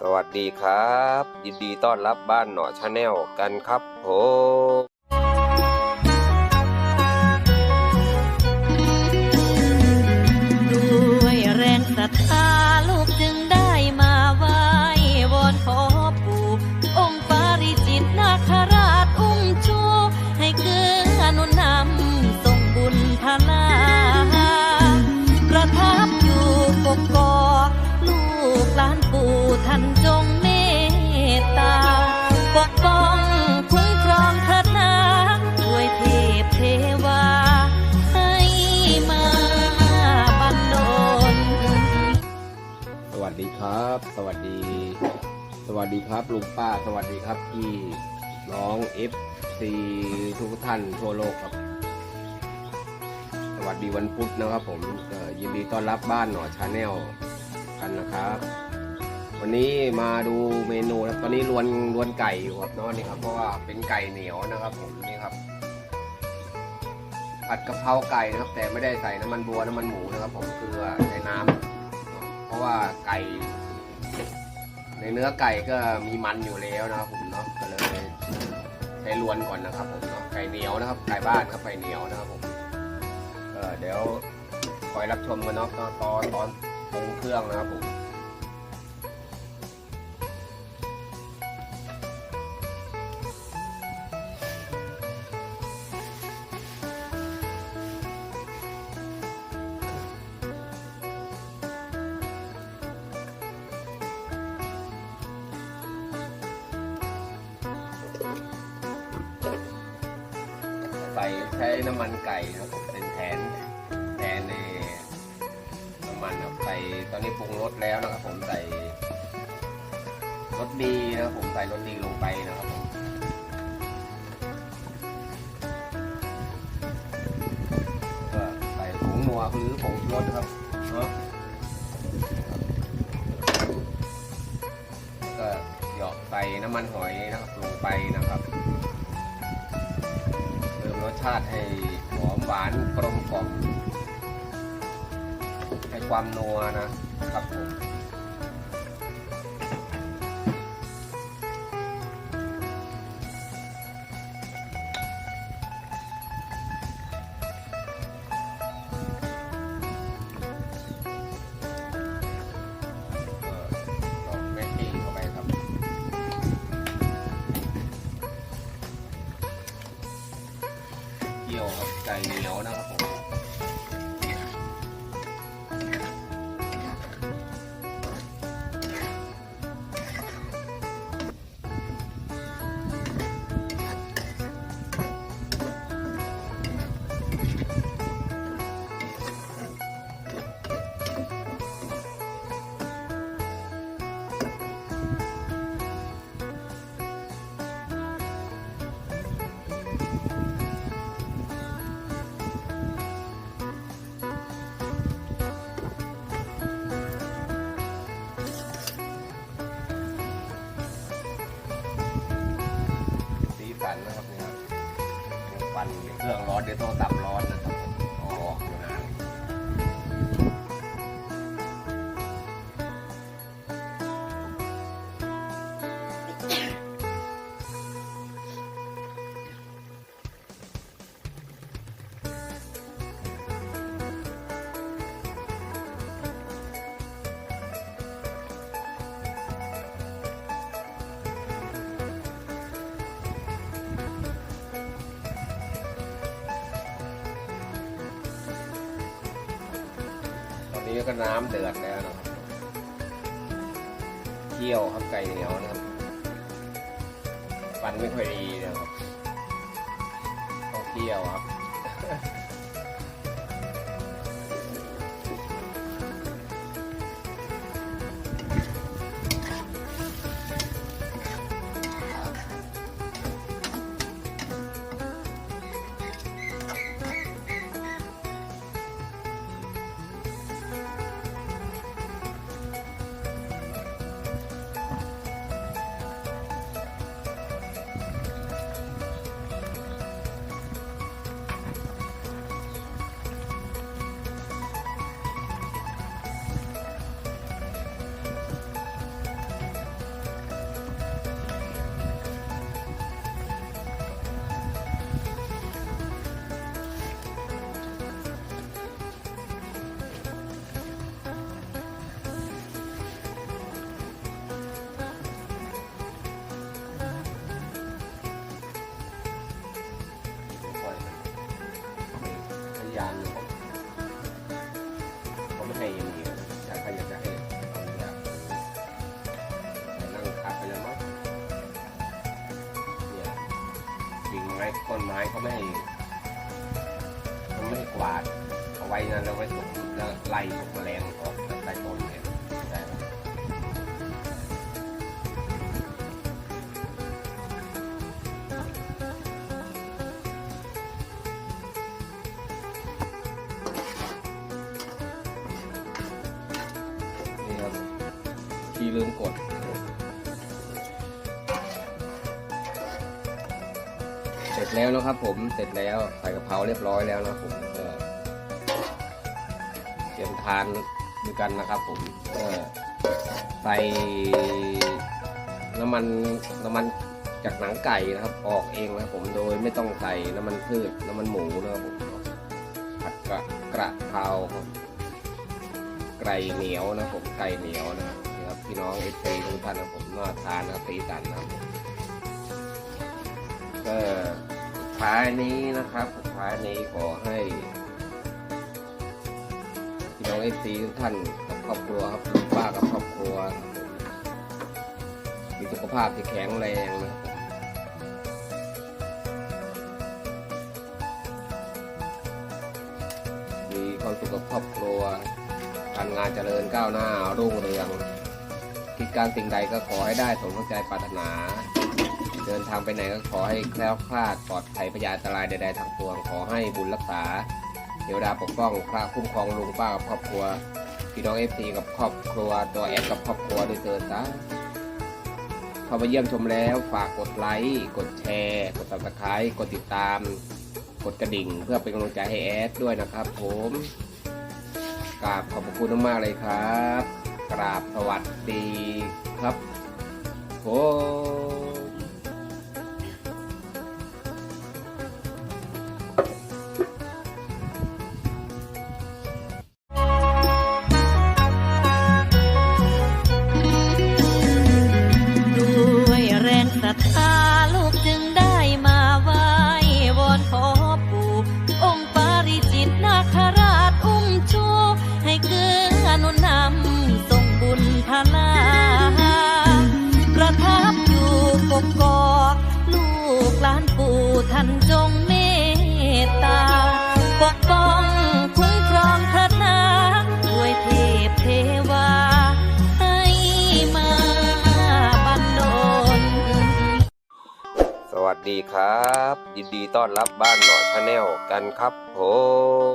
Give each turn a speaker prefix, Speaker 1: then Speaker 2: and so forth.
Speaker 1: สวัสดีครับ ยินดีต้อนรับบ้านหนอชาแนลกันครับผม
Speaker 2: สวั
Speaker 1: สดี สวัสดีครับลุงป้า สวัสดีครับพี่น้อง FC ทุกท่านทั่วโลกครับ สวัสดีวันพุธนะครับ ผมเอ่อยินดีต้อนรับบ้านหนอชาแนลกันนะครับ วันนี้มาดูเมนูนะตอนนี้ลวนลวนไก่อยู่ครับเนาะนี่ครับ เพราะว่าเป็นไก่เหนียวนะครับ ผมนี่ครับผัดกะเพราไก่นะครับ แต่ไม่ได้ใส่น้ำมันบัวน้ำมันหมูนะครับ ผมคือใช้น้ำเพราะว่าไก่ ในเนื้อไก่ก็มีมันอยู่แล้วนะครับผมเนาะก็เลยใช้ลวนก่อนนะครับผมเนาะไก่เหนียวนะครับไก่บ้านครับไก่เหนียวนะครับผมเออเดี๋ยวคอยรับชมกันเนาะตอนตอนตอนปรุงเครื่องนะครับผม ใส่ใช้น้ำมันไก่นะครับเป็นแทนแทนในน้ำมันครับใส่ตอนนี้ปรุงรสแล้วนะครับ ผมใส่รสดีนะครับผมใส่รสดีลงไปนะครับผมก็ใส่ผงนัวหรือผงชูรสครับเนาะแล้วก็หยาะใส่น้ำมันหอยนะครับลงไปนะครับาติให้หอมหวานกลมกล่อมให้ความนัวนะครับผม กี่ยวครับไก่เหนียวนะครับผม เค ก็น้ำเดือดแล้วนะครับเคี่ยวครับไก่เหนียวนะครับปั่นไม่ค่อยดีนะครับต้องเคี่ยวครับ ต้นไม้เขาไม่ให้เขาไม่กวาดเอาไว้นั่นแล้วไว้ตกแล้วไล่พวกแมลงออกจากใต้ต้นเนี่ยได้ครับนี่ครับที่ลืมกด เสร็จแล้วนะครับผมเสร็จแล้วใส่กะเพราเรียบร้อยแล้วนะผมก็เตรียมทานด้วยกันนะครับ ผมก็ใส่น้ำมันน้ำมันจากหนังไก่นะครับ ออกเองนะครับผมโดยไม่ต้องใส่น้ำมันพืชน้ำมันหมูนะครับผมผัดกระกระเพราไก่เหนียวนะผมไก่เหนียวนะครับพี่น้องเอฟซีทุกท่านนะผมน่าทานนะครับสีสันนะครับ ก็สุดท้ายนี้นะครับสุดท้ายนี้ขอให้พี่น้องเอฟซีทุกท่านกับครอบครัวครับลูกป้ากับครอบครัว มีสุขภาพที่แข็งแรงนะมมีความสุขกับครอบครัวการงานเจริญก้าวหน้ารุ่งเรืองคิดการสิ่งใดก็ขอให้ได้สมใจปรารถนา เดินทางไปไหนก็ขอให้แคล้วคลาดปลอดภัยพยาอันตรายใดๆทางปวงขอให้บุญรักษาเทวดาปกป้องพระคุ้มครองลุงป้ากับครอบครัวพี่น้องเอฟซีกับครอบครัวตัวแอดกับครอบครัวด้วยเถิดนะเข้ามาเยี่ยมชมแล้วฝากกดไลค์กดแชร์ กดติดตามกดติดตาม กดกระดิ่ง เพื่อเป็นกำลังใจให้แอดด้วยนะครับผมกราบขอบพระคุณมากๆเลยครับ กราบสวัสดีครับผม ดีครับ ยินดีต้อนรับบ้านหนอนชาแนลกันครับผม